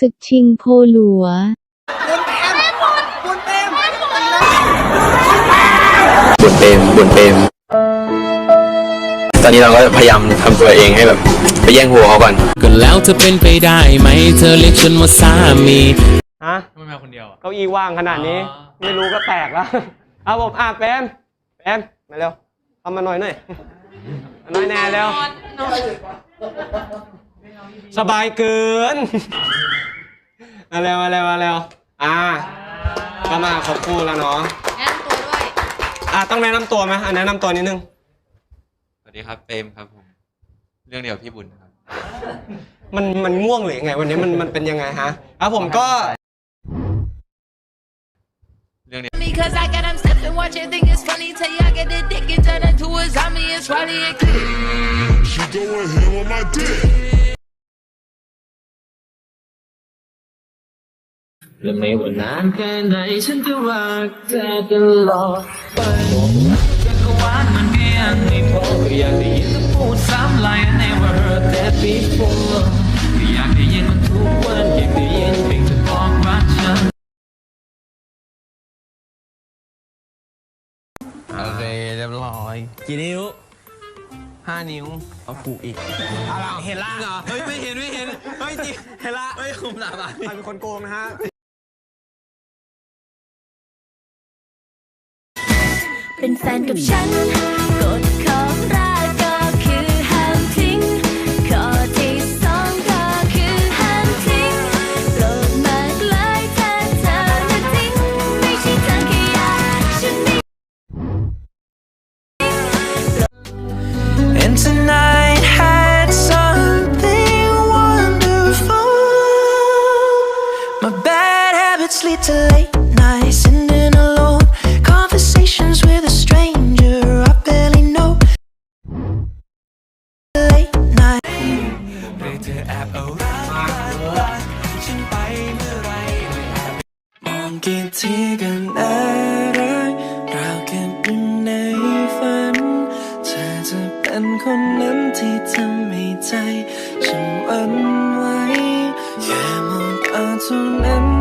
ศึกชิงโพหลัว บุญเปรมบุญเปรมตอนนี้เราก็พยายามทำตัวเองให้แบบไปแย่งหัวเขาก่อน ก็แล้วจะเป็นไปได้ไหม เธอเรียกฉันว่าสามี ฮะทำไมมาคนเดียวอะ เก้าอี้ว่างขนาดนี้ อ๋อ ไม่รู้ก็แตกแล้ว เอาผมอะแปมแปมมาเร็วเอามาหน่อยหน่อยมาหน่อยแน่เร็วสบายเกิน มาเร็วมาเร็วมาเร็วอ่าก็มาครบคู่แล้วเนาะแนะนำตัวด้วย อะต้องแนะนำตัวไหมอะแนะนำตัวนิดนึงสวัสดีครับเปรมครับผม เรื่องเดียวกับพี่บุญครับ มันมันง่วงหรือยังไง วันนี้มันมันเป็นยังไงฮะอะผมก็เรื่องเดียว Because I got them stepping, watch it, think it's funny. Tell you I get the dick and turn into a zombie. It's Riley and Cliff. She going ham on my dick. และไม่ว่านานแค่ไหนฉันจะรักเธอตลอดไปจักรวาลมันก็ยังไม่พอก็อยากได้ยินเธอพูดซ้ำ like I never heard that before ก็อยากได้ยินมันทุกวันอยากได้ยินเพลงเธอบอกรักฉันโอเคเรียบร้อยกี่นิ้วห้านิ้วเอาผูกอีกเห็นละเหรอ เฮ้ย ไม่เห็น ไม่เห็น เฮ้ยจริงเห็นละเฮ้ยคุมหลับอะใครเป็นคนโกงนะฮะ เป็นแฟนกับฉันกฎของรักก็คือห้ามทิ้งข้อที่สองก็คือห้ามทิ้งโปรดมากเลยถ้าเธอจะทิ้งไม่ใช่เธอแค่อยากฉันไม่ And tonight had something wonderful. My bad habits lead to late nights, sitting กี่ทีกันอะไรเราเกันอยู่ในฝันเธอจะเป็นคนนั้นที่ทำให้ใจฉันหวันไหวแค่มองตาเท่านั้น